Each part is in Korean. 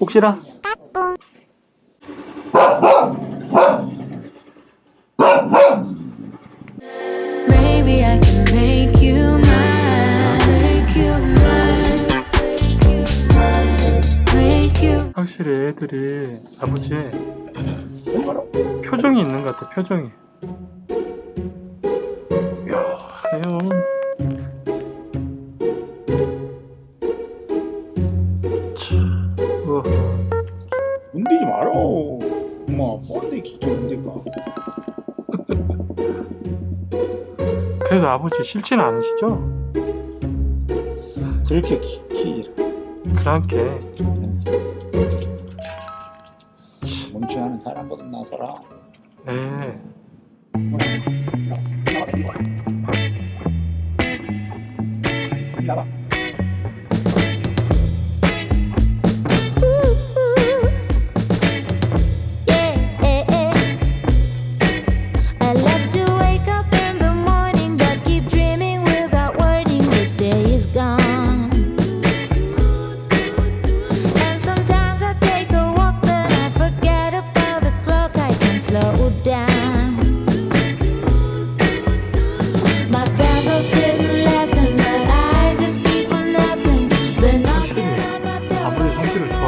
복실아. Maybe I can make you mine. Make you mine. Make you mine. Make you. 확실히 애들이 아버지 표정이 있는 것 같아 표정이. 야, 해요. 참. 문대지 마라. 엄마, 뭔데 진짜 문대까? 그래도 아버지 싫지는 않으시죠? 그렇게 키, 키 그렇게 멍청하는 사람보다 나서라. 네.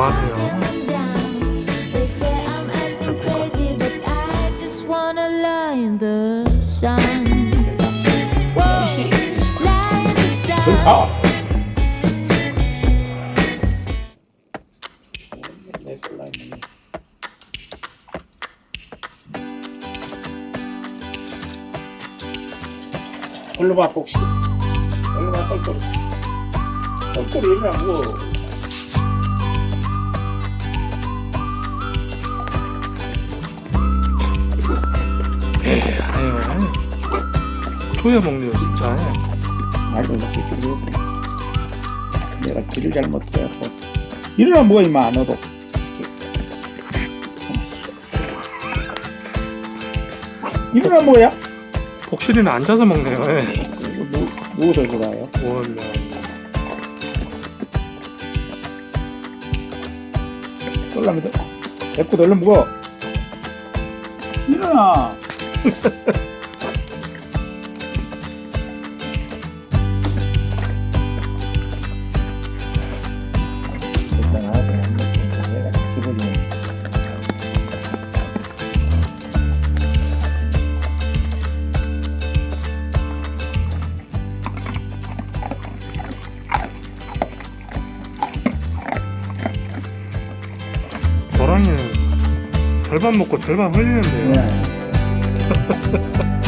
콜라 있네. 얼른 와, 복시. 얼른 와, 똘똘. 똘똘 일어나 고. 아유, 토해 먹네요 진짜. 말도 이렇게 줄여. 내가 길을 잘못 들어갖고. 일어나 뭐야, 임마, 너도. 일어나 뭐야? 복실이는 앉아서 먹네요. 예. 이거 누, 누워서 들어와요? 원, 똘라미도 데리고 얼른 묵어 일어나 노랑이는 절반 먹고 절반 흘리는데요. 네. Ha ha ha ha!